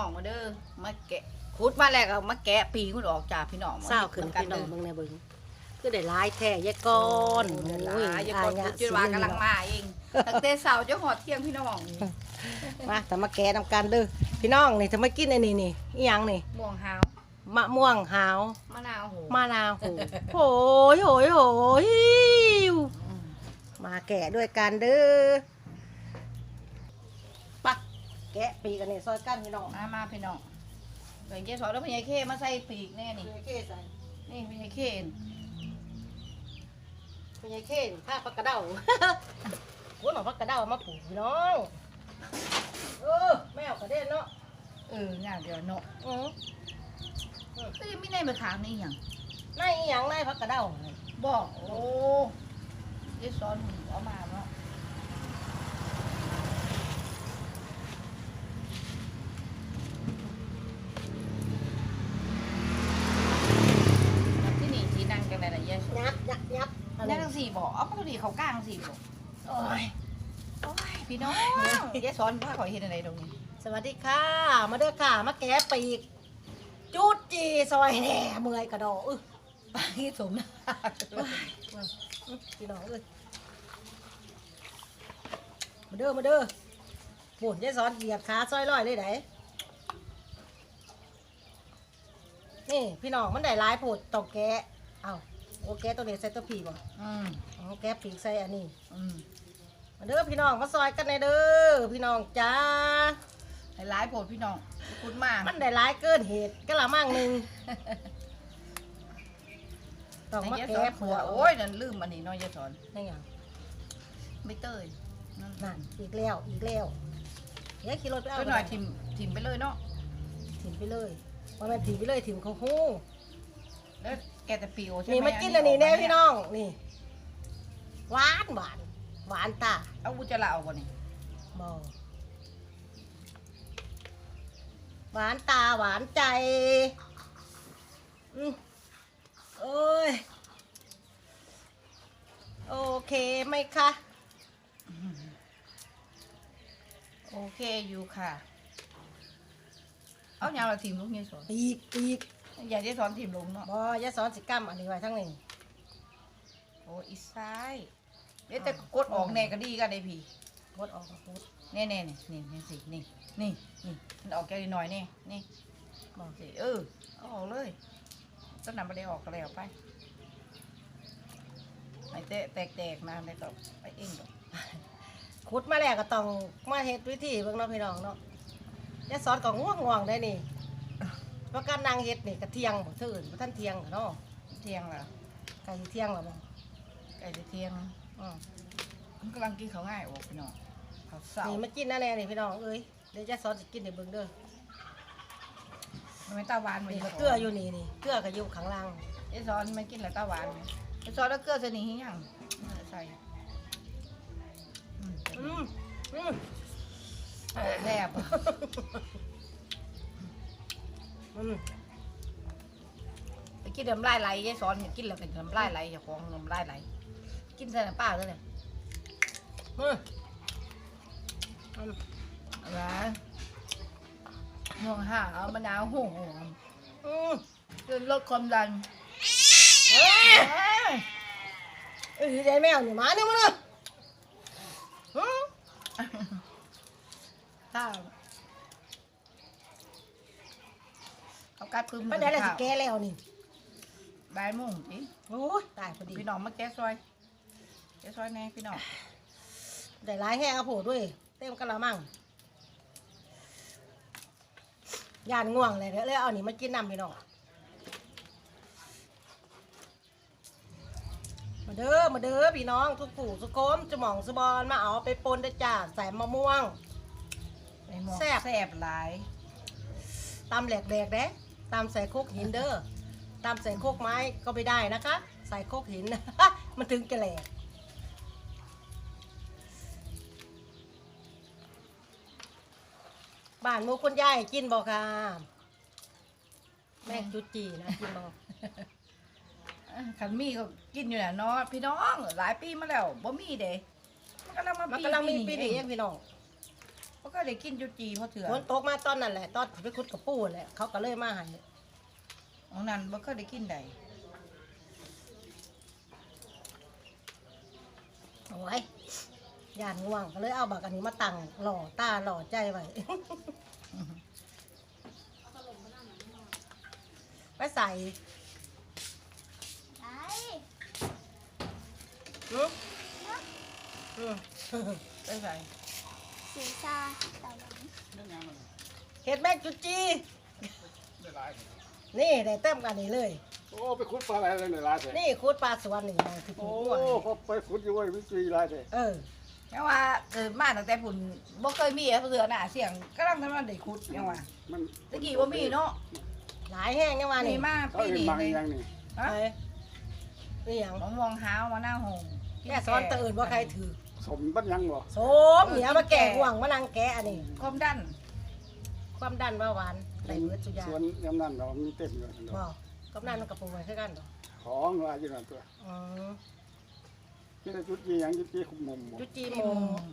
น้องมาเด้อมาแกะขุดมาแล้วก็มาแกะปีกุดออกจากพี่น้องเศร้าขึ้นพี่น้องเบิ่งในเบิ่งคือได้หลายแท้ยายก้อนโอ้ยหโอ้ยลายอย่าอากดยะจุดว่ากำลังมาเองตั้งแต่เสาร์จนหอดเที่ยงพี่น้องมาแต่มาแกะนำกันเด้อพี่น้องนี่จะมากินไอ้นี่นี่อีหยังนี่ม่วงหาวมะม่วงหาวมะนาวโหมะนาวโหโหยโหยโหยมาแกะด้วยกันเด้อปะ แกะปีกันนี่ซอยกันพี่น้องมามาพี่น้องเดี๋ยวเจ๊สอนแล้วพี่ยายเข้มาใส่ปีกแน่นี่ พี่ยายเข้ใส่นี่พี่ยายเข้พี่ยายเข้ผ้าพักกระเด้าโอ้หนอพักกระเด้ามาปลูกพี่น้องเออแมวกระเด็นเนาะเอองานเดี๋ยวเนาะอือก็ยังไม่ได้มาถามนี่หยังในอีหยังในพักกระเด้านี่บอกโอ้เจ๊สอนเอามาเนาะแล้วที่นี่ที่นั่งกันไหนล่ะเจ๊สอน ยับยับยับอัน นั่ นี้ งทั้งสี่ บอกเอาปกติเขากลางสี่บอกโอ้ยโอ้ยพี่น้องเจ๊สอนว่าเขาเห็นอะไรตรงนี้สวัสดีค่ะ มาเด้อค่ะ มาแกะปีก จุดจีซอยแหน่เมื่อยกระดออึปาที่สมนะพี่น้องเอ้ยมาเด้อมาเด้อบุญยายสอนเหยียบขาซอยลอยเลยไหนนี่พี่น้องมันได้หลายโผดต้องแกะเอา อแกะตัวนี้ใส่ตัวผีบ่อืมอ๋อแกะปีกใส่อันนี้ อืมมาเด้อพี่น้องมาซอยกันในอยเด้อพี่น้องจ้า ให้ร้ายโผดพี่น้องพูดมากมันได้หลายเกินเหตุก็ละมั่งหนึ่งต้องมาเจ๊สแกะอนเผื่ผัอวโอ้ยนั่นลืมอันนี้เน้อยเจ๊สอนนี่ไงไม่เตยนั่นนั่นอีกแล้วอีกแล้วเดี๋ยวขี่รถไปเอาก็หน่อยทิมทิมไปเลยเนาะถิ่มไปเลยว่าแม่นถิ่มไปเลยถิ่มเขาหู้แล้วแกจะปีโอใช่ไหมนี่มากินอันนี้แน่พี่น้องนี่หวานหวานหวานตาเอาอุจจาระออกก่อนนี่บอหวานตาหวานใจอืมโอ้ยโอเคไหมคะโอเคอยู่ค่ะ เอาอย่างเราทิมลูกเจ๊สอนปีกปีก อย่าเจ๊สอนทิมลงเนาะบอยาสอนสิกรรมอันนี้ไว้ทั้งนี้โอ้อีซ้ายเดี๋ยวแต่กดออกแน่ก็ดีกันได้พี่กดออกมาพูดแน่แน่ๆนี่นี่นี่สินี่นี่นี่มันออกแก้วนิดหน่อยนี่นี่บอกสิเออเอาออกเลยต้นน้ำไปได้ออกก็แล้วไปไอ้เตะแตกๆมาได้ก็ไปเองดอกขุดมาแล้วก็ต้องมาเฮ็ดวิธีเบิ่งเนาะพี่น้องเนาะยาสอนก็ง่วงง่วงๆได้นี่ เพราะการนั่งเฮ็ดนี่ก็เที่ยงบ่เทื่นบ่ทันเที่ยงก็เนาะเที่ยงละใกล้สิเที่ยงแล้วบ่ใกล้จะเที่ยงอือมันกำลังกินเขาวง่ายออกพี่น้องเขาวเศร้านี่มากินนั่นแน่นี่พี่น้องเอ้ยเดี๋ยวยาสอนสิกินให้เบิ่งเด้อมันเป็นตาหวานมานี่ก็เกลืออยู่นี่นี่เกลือก็อยู่ข้างล่างไอ้ซอนมันกินแล้วตาหวานไอ้ซอนแล้วเกลือสนิทยังใส่อืมอืมอืม แซ่บ อืมไปกินน้ำลายไหลยายสอนกินแล้วเป็นน้ำลายไหลอย่าของน้ำลายไหลกินใส่น้ำปลาเลยเนี่ยอืมอืมอะไรมองหาเอามะนาวโหงอืมจนลดความดันเอ้ยเอ้ยได้แมวหนี่มาเนี่ยมาเด้ออืมถ้า เขากัดพื้นปานใดล่ะสิแก้แล้วนี่บ่ายโมงจีโอ้ยตายพอดีพี่น้องมาแก้ซอยแก้ซอยแน่พี่น้องได้หลายแห้งกระโผดด้วย เต็มกะละมังย่านง่วงเลยเดี๋ยวเลยเอานี่มากินน้ำพี่น้องมาเด้อมาเด้อพี่น้องทุกผู้สุกมจะหม่องสบอนมาเอาไปปนได้จ้าใส่มะม่วงไอ้หมอกแซ่บแซ่บหลายตำแหลกแดกเด้ ตำใส่โคกหินเด้อตำใส่โคกไม้ก็ไม่ได้นะคะ ใส่โคกหิน มันถึงจะแหลกบ้านหมูคุณยายกินบอกค่ะแม่งจุจีนะกินบอกขันมีก็กินอยู่น่ะเนาะพี่น้องหลายปีมาแล้วบ่มีเด้มันกำลังมามันปีกำลังมีปีปีนี้นี้เองพี่น้องป ก็ได้กินจุจีเพราะเถื่อฝนตกมาตอนนั้นแหละ ตอนไปขุดกับปู่แหละเขาก็เลยมาให้ของนั้นบ่ก็ได้กินได้โอ้ยย่านง่วงก็เลยเอาบักอันนี้มาตั้งหล่อตาหล่อใจไว้ ไปใส่ไอ้อืมอืมไปใส่ สีซาตะวันเห็ดแม่จุจีนี่ได้เต็มกันนี่เลย โอ้ไปขุดปลาอะไรในร้านเลยนี่คูดปลาสวนนี่นะที่ปลูโอ้กง่วงเขาไปขุดอยู่ไว้วิจีร้านเลยเออเพราะว่าเกิดมาตั้งแต่พุ่นบ่เคยมีเพราะเถื่อหน้าเสียงกำลังทำมันได้ขุดยังว่ามันตะกี้บ่มีเนาะหลายแห้งยังว่ามีนี่มาเขาปีเห็นนี้บางเลยอย่างนี่ฮะไปนี่หยังมะม่วงหาวมะนาวหงแม่สอนตะอื่นว่าใครถือ สมบัญญังบ่โสมเหนียวมาแก่ห่วงมานั่งแกะอันนี้ ความดันความดันเบาหวานใส่เบิดสุยาสวนยำนั่นเรามีเต็มอยู่นั่นบ่เนาะกับนั่นมันกับปลูกไว้คือกันบ่ของว่าอยู่นั่นตัวอืมที่ได้จุดจีหยังจุดจีขุมมุมบ่จุจีจีโมมง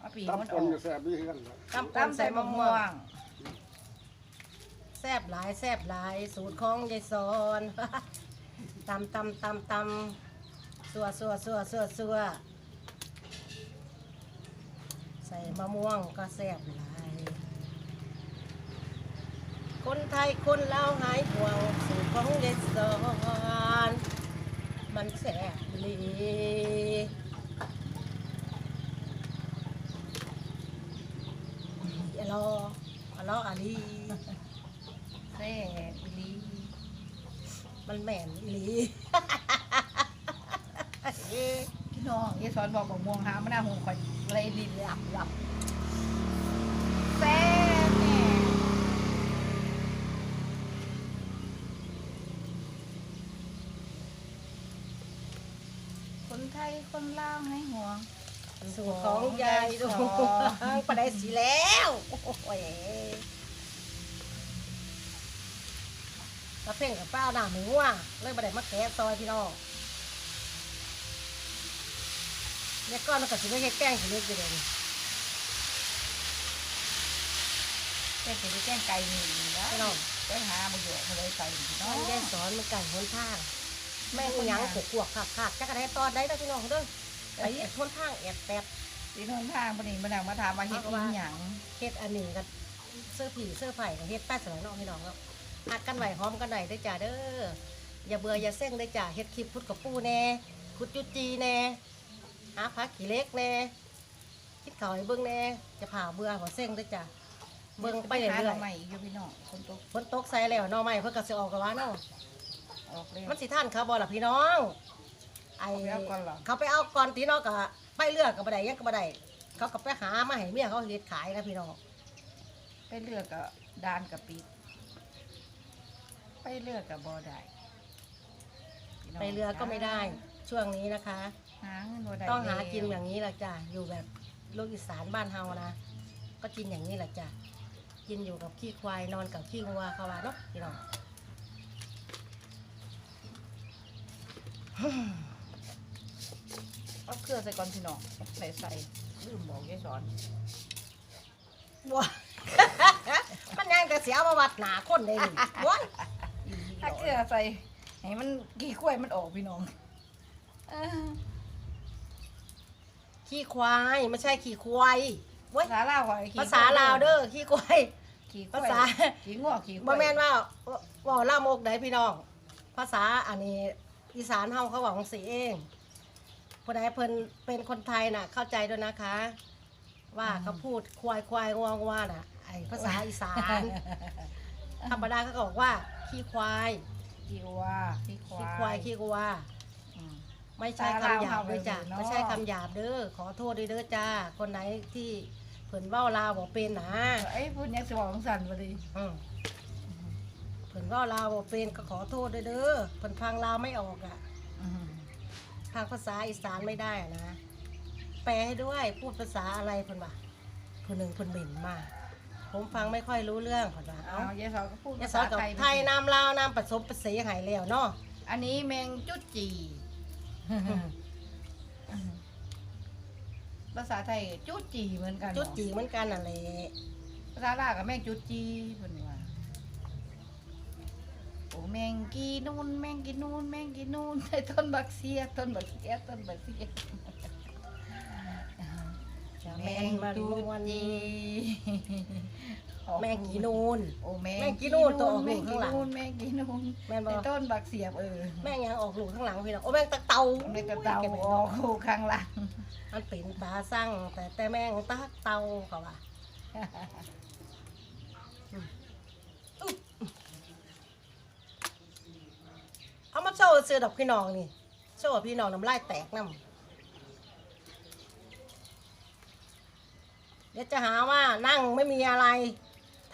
เอาปีตั้มันปอนอกก็แซ่บดีคือกันบ่ตำปตามนใส่ใส่มะมะม่ม่ววงงแซ่บหลายแซ่บหลาย สูตรของยายสอนตำตำตำตำสัวสัวสัวสัวสัวใส่ มะม่วงก็แซ่บหลาย คนไทยคนลาวหายห่วงสูตรของยายสอนมันแซ่บอีหลีอะลออะลออะลีแซ่บลีมันแม่นอีหลีพี่ น้องยายสอนบอกมะม่วงหาวมะนาวหงข่อยเลยลิ้นหลับหลับแซ่บแน่คนไทยคนลาวให้ห่วง สูตรของยายดวงประเดสีแล้วโอ้ยกระเพ่งกับเป้าหน้าหมูอะเลยประเดมาแกะซอยพี่น้อง เนี่ยก้อนมันก็สิไม่ใช่แกล้งสิเล็กอยู่เลยแกงจะแกงไก่หนีนะพี่น้องไปหามาอยู่มาเลยไก่พี่น้อมังนได้สอนมันไก่หนทางแม่งอิหยังขกขวกขาดขาดจักรได้ตอนได้แล้วพี่น้องเด้อไอ้หนทางแอบแปบที่นนทางปนีมาดังมาถามมาเฮ็ดอีหยังเฮ็ดอันนี้กันเสื้อผีเสื้อไผ่กับเฮ็ดแป้สมัยน้องพี่น้องครับหักกันไหวหอมกันไหวได้อจ้าเด้ออย่าเบื่ออย่าเส้งได้อจ้าเฮ็ดคลิปพุดกับปูแน่คุดจุจีแน่ หาพักขี้เล็กแน่คิดเขาให้เบิ่งแน่จะผ่าเบื่อหัวเส้งได้อจ้าเบิ่งไปเรื่หาอยเราใหม่อีกอยู่พี่น้องคนตกๆฝนตกใส่แล้วหน่อไม้เพิ่นก็สิออกกันว่าเนาะออกเลยมันสิท่านเขาบ่ล่ะพี่น้อง ไอเอาไปเอาก่อนเหรอเขาไปเอาก่อนตีเนาะก็ไปเลือกก็บ่ได้ยังก็บ่ได้เขาก็ไปหามาให้เมียเขาเฮ็ดขายนะพี่น้องไปเลือกกับดานกับปีไปเลือกกับบ่ได้พี่น้งไปเรือก็ไม่ได้ช่วงนี้นะคะ หาเงินบ่ได้ต้องหากินแล้วอย่างนี้แหละจ้ะอยู่แบบลูกอีสานบ้านเฮานะก็กินอย่างนี้แหละจ้ะกินอยู่กับขี้ควายนอนกับขี้งัวเขาว่าเนาะพี่น้องเอาเครื่องใส่ก่อนพี่น้องใส่ใส่ลืมบอกยายสอนว้ามันยังแต่เสียมาวัดหนาคนเลยนี่ว้ายถ้าเครื่องใส่ให้มันกี่กล้วยมันออกพี่น้องเออ ขี้ควายไม่ใช่ขี้ควายเว้ภายษาลาวขอยขี้ภาษาลาวเด้อขี้ควายขี้กล้วยภาษาขี้งอกขี้กล้บ่วยแม่นว่าว่าล่ามกได้พี่น้องภาษาอันนี้อีสานเฮาเขาบอกสีเองผู้ใดเพิ่นเป็นคนไทยน่ะ เข้าใจด้วยนะคะ ว่าเขาพูดควายควายงวงว่าน่ะไอภาษาอีสานธรรมดาเขาก็บอกว่าขี้ควายขี้วัวขี้ควาขี้ยควายขี้กัวอืม ไม่ใช่ภาษาคำหยาลาวบเลยจ้ะเฮาเลยเนาะไม่ใช่คำหยาบเด้อขอโทษด้วยเด้อจ้าคนไหนที่เพิ่นเว้าลาวบ่เป็นนะไอ้ยพูดยังสมองสั่นพอดีอืมเพิ่นเว้าลาวบ่เป็นก็ขอโทษด้วยเด้อเพิ่นฟังลาวไม่ออกอะทางภาษาอีสานไม่ได้อะนะแปลให้ด้วยพูดภาษาอะไรเพิ่นว่าคนหนึ่งเพิ่นเหม็นมากผมฟังไม่ค่อยรู้เรื่องเพิ่นว่าเอาเอ้ายายสอนก็พูดอย่าภาสอษานกับไทยไทยนามลาวนามผสมภาษาหายแล้วเนาะอันนี้แมงจุดจี ภาษาไทยจุดจีเหมือนกันจุดจีเหมือนกันน่ะแหละภาษาลาวกับแมงจุดจีเพิ่นว่าโอ้แมงกีนูนแมงกีนูนแมงกีนูนใส่ต้นบักเสียต้นบักเสียต้นบักเสียจะแมแมงงมันจุดวันจี แมงกีนูน โอ้แมงแมงกีนูนตัวออกแมลูงกกีข้างหลัง นูนแมงกีนูนแม่นบ่ในต้นบักเสียบเออแม่งยังออกลูกข้างหลังพี่น้องโอ้แม่งตะเตาแมงกระเตาก็บไว้ออกคู่ข้างหลังมันเป็นตาสั่งแต่แต่แม่งตาเตาเขาว่าอืมอุ๊ยเอามาโชว์เสื้อดอกพี่น้องนี่โชว์พี่น้องน้ำลายแตกน้ำเดี๋ยวจะหาว่านั่งไม่มีอะไร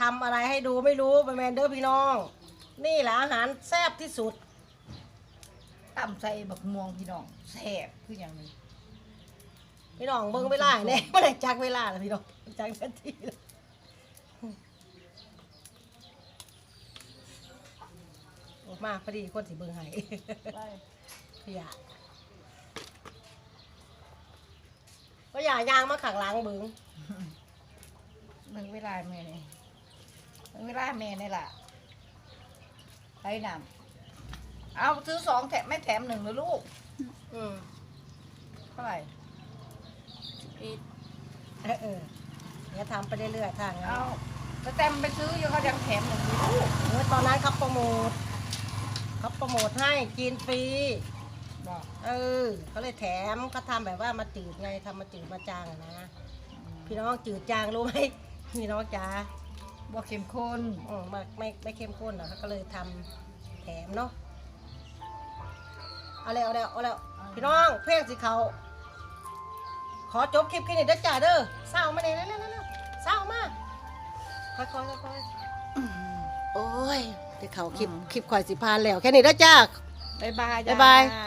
ทำอะไรให้ดูไม่รู้ไปแมนเดอร์พี่น้อง นี่แหละอาหารแซ่บที่สุดตำใส่บักม่วงพี่น้องแซ่บคืออย่างนี้พี่น้องเบิ่งเวลาให้แน่ไม่ได้จักเวลาแล้วพี่น้องจักนาทีแล้วออกมาพอดีคนสิเบิ่งให้ขยะก็อย่ายางมาขังหล้างเบิ่งมึงเวลาแม่นี่มึง เวลาแม่นี่ล่ะไปนำเอาซื้อสองแถมไม่แถมหนึ่งเลยลูกอืมเท่าไหร่เออเออเดี๋ยวทำไปเรื่อยๆทางนั้นเอาแต่แต้มไปซื้ออยู่เขายังแถมหนึ่งเลยลูกเออตอนนั้นเขาโปรโมทเขาโปรโมทให้กินฟรี บอกเออเขาเลยแถมเขาทำแบบว่ามาจืดไงทำมาจืดมาจางอะนะ พี่น้องจืดจางรู้ไหมพี่น้องจ๋า บอกเข้มข้นอืมไม่ไม่ไม่เข้มข้นนะเขาก็เลยทำแถมเนาะเอาแล้วเอาแล้วเอาแล้วพี่น้องเพลงสิเขาขอจบคลิปแค่นี้เด้อจ้าเด้อเศร้ามาเนี่ยนั่นนั่นเศร้ามาค่อยๆค่อยๆโอ้ยเดี๋ยวเขาคลิปคลิปข่อยสิพานแล้วแค่นี้เด้อจ้าบายบายบ๊ายบายจ้